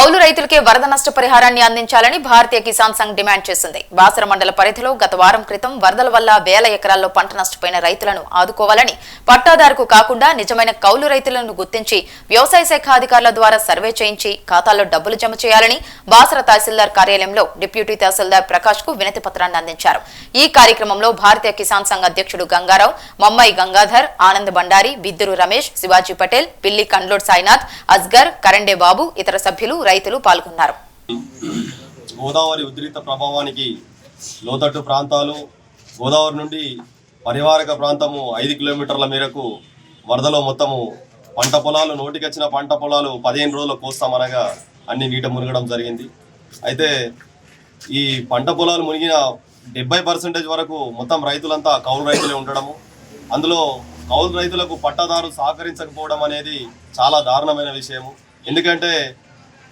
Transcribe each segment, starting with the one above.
కౌలు రైతులకే వరద నష్టపరిహారాన్ని అందించాలని భారతీయ కిసాన్ సంఘ్ డిమాండ్ చేసింది. బాసర మండల పరిధిలో గత వారం క్రితం వరదల వల్ల వేల ఎకరాల్లో పంట నష్టపోయిన రైతులను ఆదుకోవాలని పట్టాదారుకు కాకుండా నిజమైన కౌలు రైతులను గుర్తించి వ్యవసాయ శాఖ అధికారుల ద్వారా సర్వే చేయించి ఖాతాల్లో డబ్బులు జమ చేయాలని బాసర తహసీల్దార్ కార్యాలయంలో డిప్యూటీ తహసీల్దార్ ప్రకాష్కు వినతి పత్రాన్ని అందించారు. ఈ కార్యక్రమంలో భారతీయ కిసాన్ సంఘ్ అధ్యక్షుడు గంగారావు మమ్మాయి గంగాధర్ ఆనంద్ బండారి బిద్దురు రమేష్ శివాజీ పటేల్ పిల్లి కండ్లోడ్ సాయినాథ్ అస్గర్ కరండే బాబు ఇతర సభ్యులు రైతులు పాల్గొన్నారు. గోదావరి ఉద్రిక్త ప్రభావానికి లోతట్టు ప్రాంతాలు గోదావరి నుండి పరివారక ప్రాంతము ఐదు కిలోమీటర్ల మేరకు వరదలో మొత్తము పంట పొలాలు నోటికొచ్చిన పంట పొలాలు పదిహేను రోజులు కోస్తామనగా అన్ని నీట మునగడం జరిగింది. అయితే ఈ పంట పొలాలు మునిగిన డెబ్బై పర్సెంటేజ్ వరకు మొత్తం రైతులంతా కౌలు రైతులే ఉండడము. అందులో కౌలు రైతులకు పట్టాదారు సహకరించకపోవడం అనేది చాలా దారుణమైన విషయము. ఎందుకంటే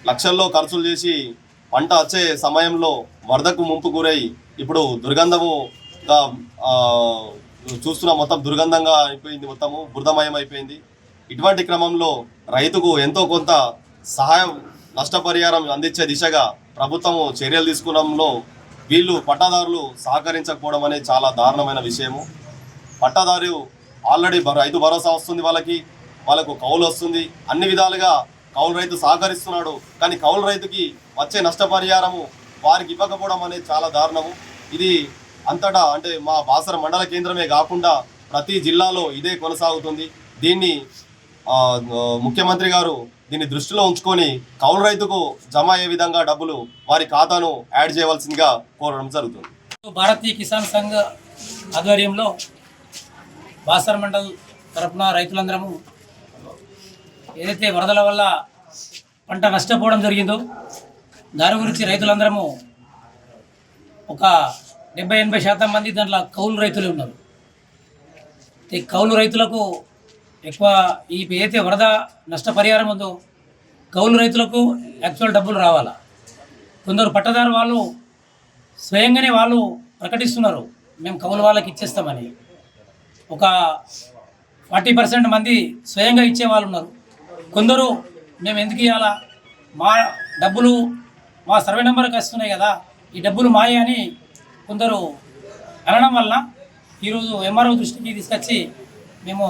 లక్షల్లో ఖర్చులు చేసి పంట వచ్చే సమయంలో వరదకు ముంపు గురై ఇప్పుడు దుర్గంధముగా చూస్తున్న మొత్తం దుర్గంధంగా అయిపోయింది మొత్తము బురదమయం అయిపోయింది ఇటువంటి క్రమంలో రైతుకు ఎంతో కొంత సహాయం నష్టపరిహారం అందించే దిశగా ప్రభుత్వము చర్యలు తీసుకోవడంలో వీళ్ళు పట్టాదారులు సహకరించకపోవడం అనేది చాలా దారుణమైన విషయము. పట్టాదారు ఆల్రెడీ రైతు భరోసా వస్తుంది వాళ్ళకి వాళ్ళకు కౌలు వస్తుంది. అన్ని విధాలుగా కౌలు రైతు సహకరిస్తున్నాడు. కానీ కౌలు రైతుకి వచ్చే నష్టపరిహారము వారికి ఇవ్వకపోవడం అనేది చాలా దారుణము. ఇది అంతటా అంటే మా బాసర మండల కేంద్రమే కాకుండా ప్రతి జిల్లాలో ఇదే కొనసాగుతుంది. దీన్ని ముఖ్యమంత్రి గారు దీన్ని దృష్టిలో ఉంచుకొని కౌలు రైతుకు జమ అయ్యే విధంగా డబ్బులు వారి ఖాతాను యాడ్ చేయవలసిందిగా కోరడం జరుగుతుంది. భారతీయ కిసాన్ సంఘ్ ఆధ్వర్యంలో బాసర్ మండల్ తరఫున రైతులందరము ఏదైతే వరదల వల్ల పంట నష్టపోవడం జరిగిందో దాని గురించి రైతులందరము ఒక డెబ్బై ఎనభై శాతం మంది దాంట్లో కౌలు రైతులు ఉన్నారు. ఈ కౌలు రైతులకు ఎక్కువ ఈ ఏదైతే వరద నష్టపరిహారం ఉందో కౌలు రైతులకు యాక్చువల్ డబ్బులు రావాలా? కొందరు పట్టదారు వాళ్ళు స్వయంగానే వాళ్ళు ప్రకటిస్తున్నారు మేము కౌలు వాళ్ళకి ఇచ్చేస్తామని. ఒక ఫార్టీ పర్సెంట్ మంది స్వయంగా ఇచ్చే వాళ్ళు ఉన్నారు. కొందరు మేము ఎందుకు ఇవ్వాలా మా డబ్బులు మా సర్వే నెంబర్కి వస్తున్నాయి కదా ఈ డబ్బులు మాయే అని కొందరు అనడం వలన ఈరోజు ఎంఆర్ఓ దృష్టికి తీసుకొచ్చి మేము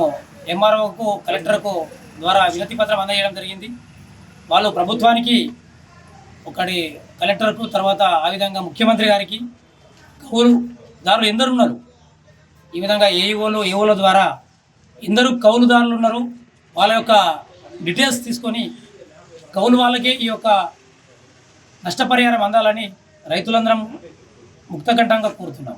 ఎంఆర్ఓకు కలెక్టర్కు ద్వారా వినతి పత్రం అందజేయడం జరిగింది. వాళ్ళు ప్రభుత్వానికి ఒకటి కలెక్టర్కు తర్వాత ఆ విధంగా ముఖ్యమంత్రి గారికి కౌలు దారులు ఎందరు ఉన్నారు. ఈ విధంగా ఏఈఓలు ఏఓల ద్వారా ఇందరు కౌలుదారులు ఉన్నారు. వాళ్ళ యొక్క డీటెయిల్స్ తీసుకొని కౌలు వాళ్ళకే ఈ యొక్క నష్టపరిహారం అందాలని రైతులందరం ముక్తకంఠంగా కోరుతున్నాం.